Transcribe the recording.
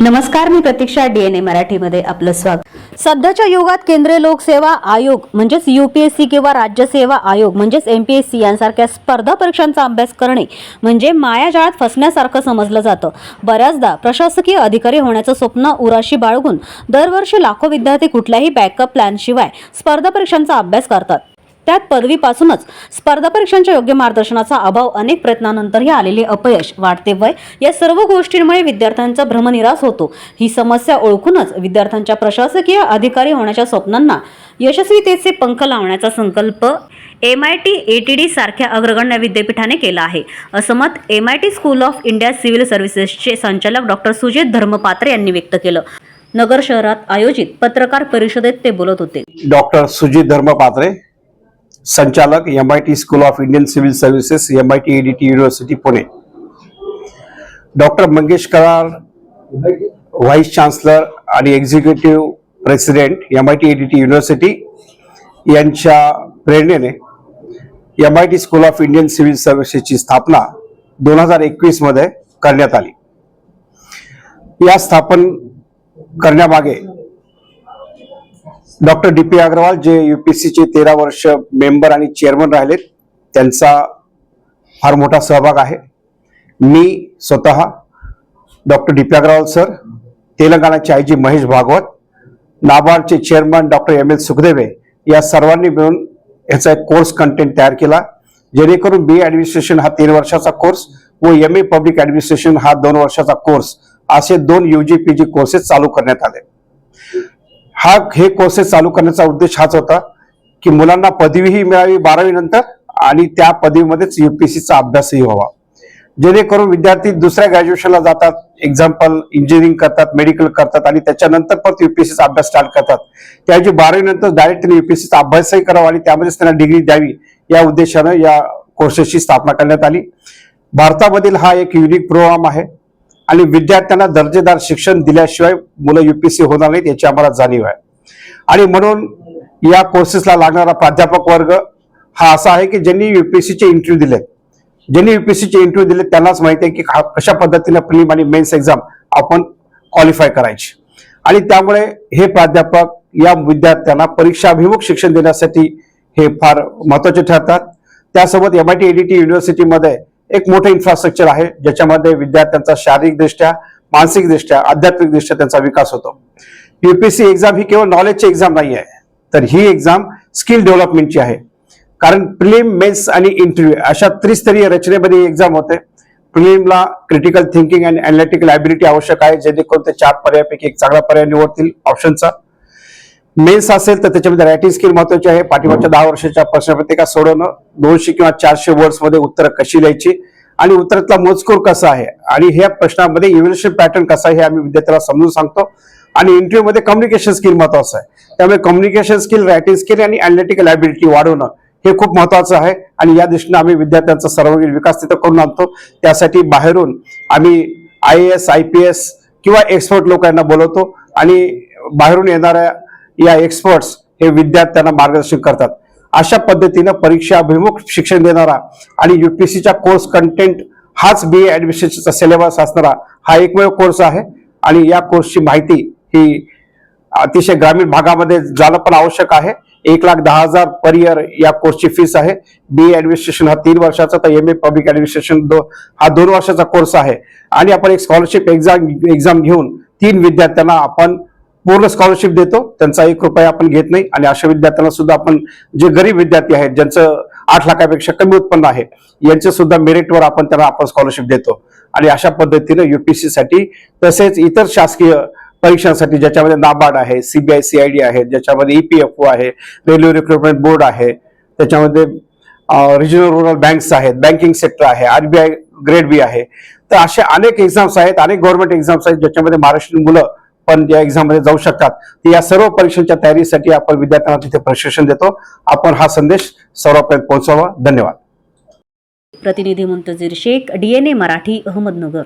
नमस्कार मी प्रतीक्षा डीएनए मराठीमध्ये आपलं स्वागत. सध्याच्या युगात केंद्रीय लोकसेवा आयोग म्हणजेच युपीएससी किंवा राज्य सेवा आयोग म्हणजेच एमपीएससी यांसारख्या स्पर्धा परीक्षांचा अभ्यास करणे म्हणजे मायाजाळात फसण्यासारखं समजलं जातं. बऱ्याचदा प्रशासकीय अधिकारी होण्याचं स्वप्न उराशी बाळगून दरवर्षी लाखो विद्यार्थी कुठल्याही बॅकअप प्लॅनशिवाय स्पर्धा परीक्षांचा अभ्यास करतात. त्यात पदवीपासूनच स्पर्धा परीक्षांच्या योग्य मार्गदर्शनाचा अभाव अनेक प्रयत्नानंतरही आलेले अपयश वाढते वय या सर्व गोष्टींमुळे विद्यार्थ्यांचा भ्रमनिरास होतो. ही समस्या ओळखूनच विद्यार्थ्यांच्या प्रशासकीय अधिकारी होण्याच्या स्वप्नांना यशस्वीतेचे पंख लावण्याचा संकल्प M I T A T D सारख्या अग्रगण्य विद्यापीठाने केला आहे. असं मत M I T school of India civil सर्व्हिसेसचे संचालक डॉक्टर सुजित धर्मपात्रे यांनी व्यक्त केलं. नगर शहरात आयोजित पत्रकार परिषदेत ते बोलत होते. डॉक्टर सुजित धर्मपात्रे संचालक M I T school of Indian civil services M I T T university Pune doctor Mangesh Karad vice chancellor आणि executive president M I T T university यांच्या प्रेरणेने M I T school of Indian civil सर्व्हिसेसची स्थापना दोन हजार एकवीसमध्ये करण्यात आली. या स्थापन करण्यामागे डॉक्टर डी पी अग्रवाल जे युपीएससीचे तेरा वर्ष मेंबर आणि चेअरमन राहिलेत त्यांचा फार मोठा सहभाग आहे. मी स्वतः doctor D P Agrawal sir तेलंगणाचे आयजी महेश भागवत नाबार्डचे chairman doctor M L Sukhdeve या सर्वांनी मिळून याचा एक कोर्स कंटेंट तयार केला जेणेकरून बी ॲडमिनिस्ट्रेशन हा तीन वर्षाचा कोर्स व एम ए पब्लिक ॲडमिनिस्ट्रेशन हा दोन वर्षाचा कोर्स असे दोन U G P G courses चालू करण्यात आले. हा हे कोर्सेस चालू करण्याचा उद्देश हाच होता की मुलांना पदवीही मिळावी बारावी नंतर आणि त्या पदवीमध्येच युपीएससीचा अभ्यासही व्हावा. जेणेकरून विद्यार्थी दुसऱ्या ग्रॅज्युएशनला जातात एक्झाम्पल इंजिनिअरिंग करतात मेडिकल करतात आणि त्याच्यानंतर परत युपीएससीचा अभ्यास स्टार्ट करतात. त्याऐवजी बारावी नंतर डायरेक्ट युपीएससीचा अभ्यासही करावा आणि त्यामध्येच त्यांना डिग्री द्यावी या उद्देशानं या कोर्सेसची स्थापना करण्यात आली. भारतामधील हा एक युनिक प्रोग्राम आहे. आणि विद्यार्थ्यांना दर्जेदार शिक्षण दिल्याशिवाय मुलं युपीएससी होणार नाहीत याची आम्हाला जाणीव आहे. आणि म्हणून या कोर्सेसला लागणारा प्राध्यापक वर्ग हा असा आहे की ज्यांनी युपीएससीचे इंटरव्ह्यू दिलेत ज्यांनी युपीएससीचे इंटरव्ह्यू दिले त्यांनाच माहिती आहे की कशा पद्धतीने प्रिलिम आणि मेन्स एक्झाम आपण क्वालिफाय करायची. आणि त्यामुळे हे प्राध्यापक या विद्यार्थ्यांना परीक्षाभिमुख शिक्षण देण्यासाठी हे फार महत्त्वाचे ठरतात. त्यासोबत एम आय टी एडीटी युनिव्हर्सिटीमध्ये एक मोठं इन्फ्रास्ट्रक्चर आहे ज्याच्यामध्ये विद्यार्थ्यांचा शारीरिकदृष्ट्या मानसिकदृष्ट्या आध्यात्मिकदृष्ट्या त्यांचा विकास होतो. युपीएससी एक्झाम ही केवळ नॉलेजची एक्झाम नाही आहे तर ही एक्झाम स्किल डेव्हलपमेंटची आहे. कारण प्रिलिम मेन्स आणि इंटरव्ह्यू अशा त्रिस्तरीय रचनेमध्ये एक्झाम होते. प्रिलिमला critical thinking and analytical ability आवश्यक आहे जेणेकरून ते चार पर्यायापैकी एक चांगला पर्याय निवडतील ऑप्शनचा मेन्स असेल तर त्याच्यामध्ये रायटिंग स्किल महत्वाची आहे. पाठीमागच्या दहा वर्षाच्या प्रश्नपत्रिका सोडवणं दोनशे किंवा चारशे वर्ड्समध्ये उत्तरं कशी लिहायची आणि उत्तरातला मजकूर कसा आहे आणि ह्या प्रश्नामध्ये इव्हल्युशन पॅटर्न कसा आहे हे आम्ही विद्यार्थ्याला समजून सांगतो. आणि इंटरव्ह्यू मध्ये कम्युनिकेशन स्किल महत्वाचं आहे. त्यामुळे कम्युनिकेशन स्किल रायटिंग स्किल आणि अनालिटिकल ॲबिलिटी वाढवणं हे खूप महत्वाचं आहे. आणि या दृष्टीने आम्ही विद्यार्थ्यांचा सर्वांगीण विकास तिथं करून आणतो. त्यासाठी बाहेरून आम्ही I S I P S किंवा एक्सपर्ट लोकांना बोलवतो. आणि बाहेरून येणाऱ्या या एक्सपर्ट्स हे विद्यार्थ्यांना मार्गदर्शन करतात. अशा पद्धतीनं परीक्षाभिमुख शिक्षण देणारा आणि युपीएससीच्या कोर्स कंटेंट हाच बी ए ऍडमिनिस्ट्रेशनचा सिलेबस असणारा हा एकमेव कोर्स आहे. आणि या कोर्सची माहिती ही अतिशय ग्रामीण भागामध्ये जाणं पण आवश्यक आहे. एक लाख दहा हजार पर इयर या कोर्सची फीस आहे. बी ए ॲडमिनिस्ट्रेशन हा तीन वर्षाचा तर एम ए पब्लिक ॲडमिनिस्ट्रेशन दो हा दोन वर्षाचा कोर्स आहे. आणि आपण एक स्कॉलरशिप एक्झाम एक्झाम घेऊन तीन विद्यार्थ्यांना आपण पूर्ण स्कॉलरशिप देतो. त्यांचा एक रुपया आपण घेत नाही. आणि अशा विद्यार्थ्यांना सुद्धा आपण जे गरीब विद्यार्थी आहेत ज्यांचं आठ लाखापेक्षा कमी उत्पन्न आहे यांचे सुद्धा मेरिटवर आपण त्यांना आपण स्कॉलरशिप देतो. आणि अशा पद्धतीनं युपीएससी साठी तसेच इतर शासकीय परीक्षांसाठी ज्याच्यामध्ये नाबार्ड आहे सीबीआय सीआयडी आहे ज्याच्यामध्ये ईपीएफओ आहे रेल्वे रिक्रुटमेंट बोर्ड आहे त्याच्यामध्ये रिजनल रुरल बँक्स आहेत बँकिंग सेक्टर आहे आरबीआय ग्रेड बी आहे. तर असे अनेक एक्झाम्स आहेत अनेक गव्हर्नमेंट एक्झाम्स आहेत ज्याच्यामध्ये महाराष्ट्रीयन मुलं पण या एक्झाममध्ये जाऊ शकतात. या सर्व परीक्षांच्या तयारीसाठी आपण विद्यार्थ्यांना तिथे प्रशिक्षण देतो. आपण हा संदेश सर्वांपर्यंत पोहोचवा धन्यवाद. प्रतिनिधी मुंतजीर शेख डीएनए मराठी अहमदनगर.